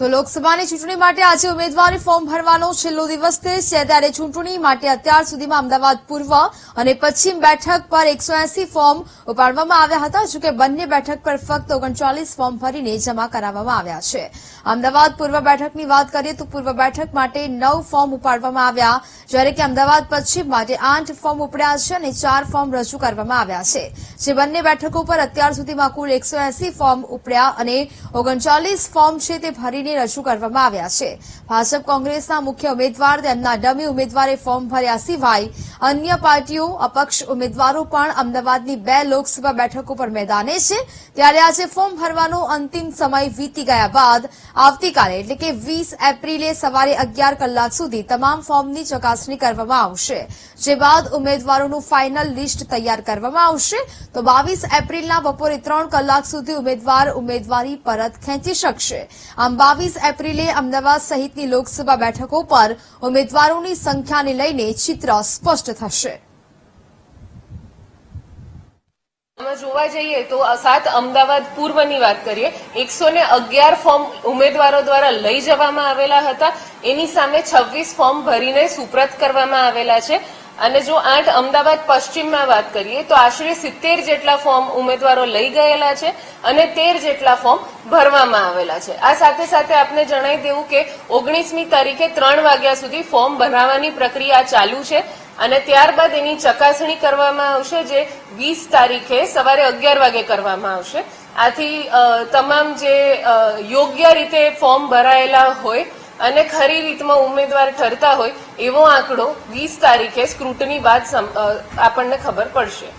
તો લોકસભાની ચૂંટણી માટે આજે ઉમેદવારી ફોર્મ ભરવાનો છેલ્લો દિવસ છે. ત્યારે ચૂંટણી માટે અત્યાર સુધીમાં અમદાવાદ પૂર્વ અને પશ્ચિમ બેઠક પર એકસો ફોર્મ ઉપાડવામાં આવ્યા હતા, જોકે બંને બેઠક પર ફક્ત ઓગણચાલીસ ફોર્મ ભરીને જમા કરાવવામાં આવ્યા છે. અમદાવાદ પૂર્વ બેઠકની વાત કરીએ તો પૂર્વ બેઠક માટે નવ ફોર્મ ઉપાડવામાં આવ્યા, જ્યારે કે અમદાવાદ પશ્ચિમ માટે આઠ ફોર્મ ઉપડ્યા છે અને ચાર ફોર્મ રજૂ કરવામાં આવ્યા છે. જે બંને બેઠકો પર અત્યાર સુધીમાં કુલ એકસો ફોર્મ ઉપડ્યા અને ઓગણચાલીસ ફોર્મ છે તે ભરીને રજૂ કરવામાં આવ્યા છે. ભાજપ કોંગ્રેસના મુખ્ય ઉમેદવાર તેમના ડમી ઉમેદવારે ફોર્મ ભર્યા સિવાય અન્ય પાર્ટીઓ, અપક્ષ ઉમેદવારો પણ અમદાવાદની બે લોકસભા બેઠકો પર મેદાને છે. ત્યારે આજે ફોર્મ ભરવાનો અંતિમ સમય વીતી ગયા બાદ આવતીકાલે, એટલે કે વીસ એપ્રિલે સવારે અગિયાર કલાક સુધી તમામ ફોર્મની ચકાસણી કરવામાં આવશે. જે બાદ ઉમેદવારોનું ફાઇનલ લિસ્ટ તૈયાર કરવામાં આવશે. તો બાવીસ એપ્રિલના બપોરે ત્રણ કલાક સુધી ઉમેદવાર ઉમેદવારી પરત ખેંચી શકશે. આમ બાવીસ એપ્રિલે અમદાવાદ સહિતની લોકસભા બેઠકો પર ઉમેદવારોની સંખ્યાને લઈને ચિત્ર સ્પષ્ટ આમાં જોવા જઈએ તો સાત અમદાવાદ પૂર્વની વાત કરીએ, એકસો ને અગિયાર ફોર્મ ઉમેદવારો દ્વારા લઈ જવામાં આવેલા હતા. એની સામે છવ્વીસ ફોર્મ ભરીને સુપ્રત કરવામાં આવેલા છે. અને જો આઠ અમદાવાદ પશ્ચિમમાં વાત કરીએ, તો આશરે સિત્તેર જેટલા ફોર્મ ઉમેદવારો લઈ ગયેલા છે અને તેર જેટલા ફોર્મ ભરવામાં આવેલા છે. આ સાથે સાથે આપને જણાવી દેવું કે ઓગણીસમી તારીખે ત્રણ વાગ્યા સુધી ફોર્મ ભરાવાની પ્રક્રિયા ચાલુ છે. અને ત્યારબાદ એની ચકાસણી કરવામાં આવશે જે વીસ તારીખે સવારે અગિયાર વાગે કરવામાં આવશે. આથી તમામ જે યોગ્ય રીતે ફોર્મ ભરાયેલા હોય અને ખરી રીતમાં ઉમેદવાર ઠરતા હોય એવો આંકડો વીસ તારીખે સ્ક્રુટની બાદ આપણને ખબર પડશે.